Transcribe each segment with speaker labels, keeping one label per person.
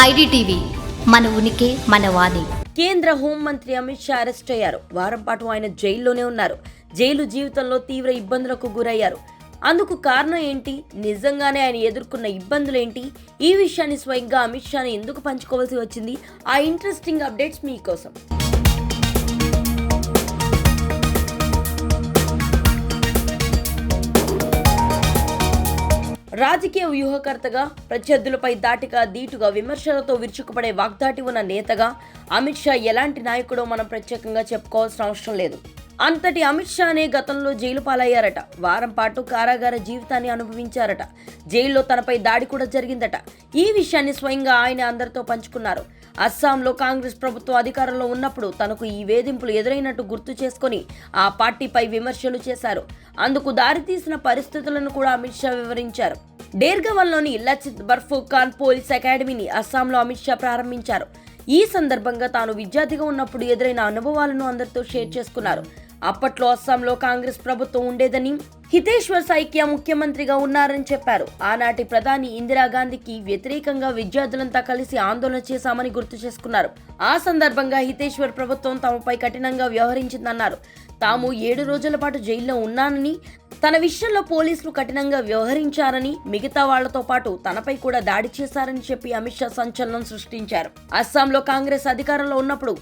Speaker 1: IDTV. మన ఉనికి మన వాణి.
Speaker 2: కేంద్ర హోంమంత్రి అమిత్ షా అరెస్ట్ అయ్యారు. వారం పాటు ఆయన జైల్లోనే ఉన్నారు. జైలు జీవితంలో తీవ్ర ఇబ్బందులకు గురయ్యారు. అందుకు కారణం ఏంటి? నిజంగానే ఆయన ఎదుర్కొన్న ఇబ్బందులు ఏంటి? ఈ విషయాన్ని స్వయంగా అమిత్ షాని ఎందుకు పంచుకోవాల్సి వచ్చింది? ఆ ఇంట్రెస్టింగ్ అప్డేట్స్ మీకోసం. రాజకీయ వ్యూహకర్తగా ప్రత్యర్థులపై దాటిగా దీటుగా విమర్శలతో విరుచుకుపడే వాగ్దాటి ఉన్న నేతగా అమిత్ షా ఎలాంటి నాయకుడో మనం ప్రత్యేకంగా చెప్పుకోవాల్సిన అవసరం లేదు. అంతటి అమిత్ షానే గతంలో జైలు పాలయ్యారట. వారం పాటు కారాగార జీవితాన్ని అనుభవించారట. జైల్లో తనపై దాడి కూడా జరిగిందట. ఈ విషయాన్ని స్వయంగా ఆయన అందరితో పంచుకున్నారు. అస్సాంలో కాంగ్రెస్ ప్రభుత్వం అధికారంలో ఉన్నప్పుడు తనకు ఈ వేధింపులు ఎదురైనట్టు గుర్తు చేసుకొని ఆ పార్టీపై విమర్శలు చేశారు. అందుకు దారితీసిన పరిస్థితులను కూడా అమిత్ షా వివరించారు. డేర్గవన్లోని లచిత్ బర్ఫుఖాన్ పోలీస్ అకాడమీని అస్సాంలో అమిత్ షా ప్రారంభించారు. ఈ సందర్భంగా తాను విద్యార్థిగా ఉన్నప్పుడు ఎదురైన అనుభవాలను అందరితో షేర్ చేసుకున్నారు. అప్పట్లో అస్సాంలో కాంగ్రెస్ ప్రభుత్వం ఉండేదని హితేశ్వర్ సైకియా ముఖ్యమంత్రిగా ఉన్నారని చెప్పారు. ఆనాటి ప్రధాని ఇందిరాగాంధీకి వ్యతిరేకంగా విద్యార్థులంతా కలిసి ఆందోళన చేశామని గుర్తు చేసుకున్నారు. ఆ సందర్భంగా హితేశ్వర్ ప్రభుత్వం తమపై కఠినంగా వ్యవహరించిందన్నారు. తాము ఏడు రోజుల పాటు జైల్లో ఉన్నానని తన విషయంలో పోలీసులు కఠినంగా వ్యవహరించారని మిగతా వాళ్ళతో పాటు తనపై కూడా దాడి చేశారని చెప్పి అమిత్ షా సంచలనం సృష్టించారు. అస్సాంలో కాంగ్రెస్ అధికారంలో ఉన్నప్పుడు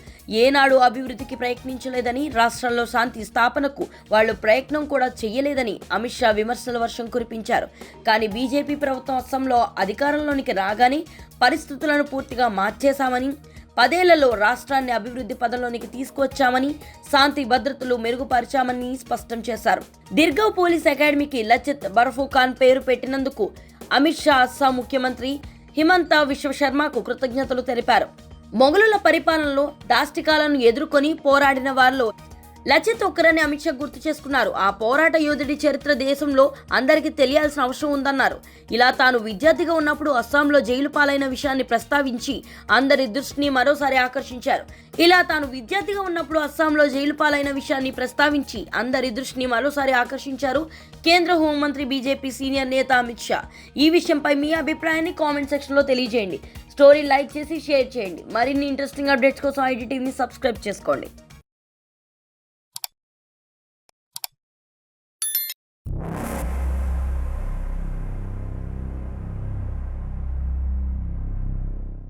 Speaker 2: ఏనాడు అభివృద్ధికి ప్రయత్నించలేదని రాష్ట్రంలో శాంతి స్థాపనకు వాళ్ళు ప్రయత్నం కూడా చేయలేదని అమిత్ షా విమర్శల వర్షం కురిపించారు. కానీ బీజేపీ ప్రభుత్వం అస్సాంలో అధికారంలోనికి రాగానే పరిస్థితులను పూర్తిగా మార్చేశామని పదేళ్ళలో రాష్ట్రాన్ని అభివృద్ధి పదంలోనికి తీసుకువచ్చామని శాంతి భద్రతలు మెరుగుపరిచామని స్పష్టం చేశారు. దిర్గావ్ పోలీస్ అకాడమీకి లచిత్ బర్ఫుఖాన్ పేరు పెట్టినందుకు అమిత్ షా అస్సాం ముఖ్యమంత్రి హిమంత విశ్వశర్మకు కృతజ్ఞతలు తెలిపారు. మొఘలుల పరిపాలనలో దాష్టికాలను ఎదుర్కొని పోరాడిన వారిలో లచిత్ ఒక్కరని అమిత్ షా గుర్తు చేసుకున్నారు. ఆ పోరాట యోధుడి చరిత్ర దేశంలో అందరికీ తెలియాల్సిన అవసరం ఉందన్నారు. ఇలా తాను విద్యార్థిగా ఉన్నప్పుడు అస్సాంలో జైలు పాలైన విషయాన్ని ప్రస్తావించి అందరి దృష్టిని మరోసారి ఆకర్షించారు. ఇలా తాను విద్యార్థిగా ఉన్నప్పుడు అస్సాంలో జైలు పాలైన విషయాన్ని ప్రస్తావించి అందరి దృష్టిని మరోసారి ఆకర్షించారు కేంద్ర హోంమంత్రి బీజేపీ సీనియర్ నేత అమిత్ షా. ఈ విషయంపై మీ అభిప్రాయాన్ని కామెంట్ సెక్షన్లో తెలియజేయండి. స్టోరీ లైక్ చేసి షేర్ చేయండి. మరిన్ని ఇంట్రెస్టింగ్ అప్డేట్స్ కోసం ఐడి టీవీని సబ్స్క్రైబ్ చేసుకోండి.